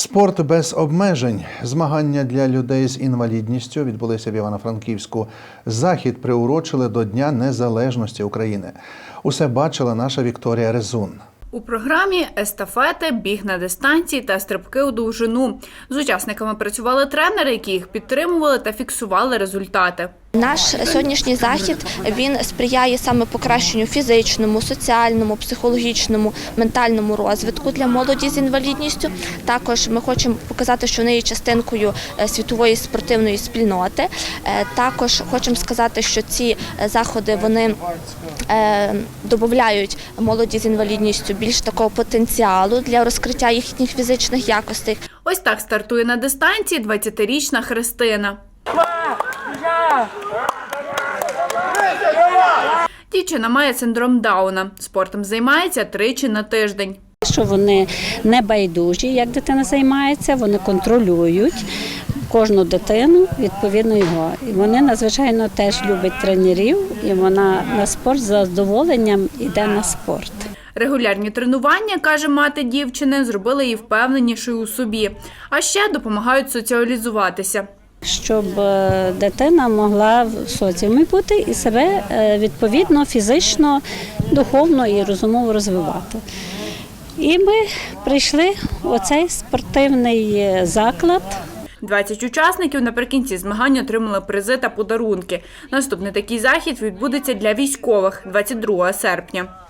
Спорт без обмежень. Змагання для людей з інвалідністю відбулися в Івано-Франківську. Захід приурочили до Дня Незалежності України. Усе бачила наша Вікторія Резун. У програмі естафети, біг на дистанції та стрибки у довжину. З учасниками працювали тренери, які їх підтримували та фіксували результати. Наш сьогоднішній захід він сприяє саме покращенню фізичному, соціальному, психологічному, ментальному розвитку для молоді з інвалідністю. Також ми хочемо показати, що вони є частинкою е, світової спортивної спільноти. Е, Також хочемо сказати, що ці е, заходи вони додають молоді з інвалідністю більш такого потенціалу для розкриття їхніх фізичних якостей. Ось так стартує на дистанції 20-річна Христина. Дівчина має синдром Дауна. Спортом займається тричі на тиждень. що вони не байдужі, як дитина займається, вони контролюють кожну дитину відповідно його. І вони надзвичайно теж люблять тренерів, і вона на спорт з задоволенням йде на спорт. Регулярні тренування, каже мати дівчини, зробили її впевненішою у собі, а ще допомагають соціалізуватися. Щоб е, дитина могла в соціумі бути і себе е, відповідно фізично, духовно і розумово розвивати. І ми прийшли у цей спортивний е, заклад. 20 учасників наприкінці змагань отримали призи та подарунки. Наступний такий захід відбудеться для військових 22 серпня.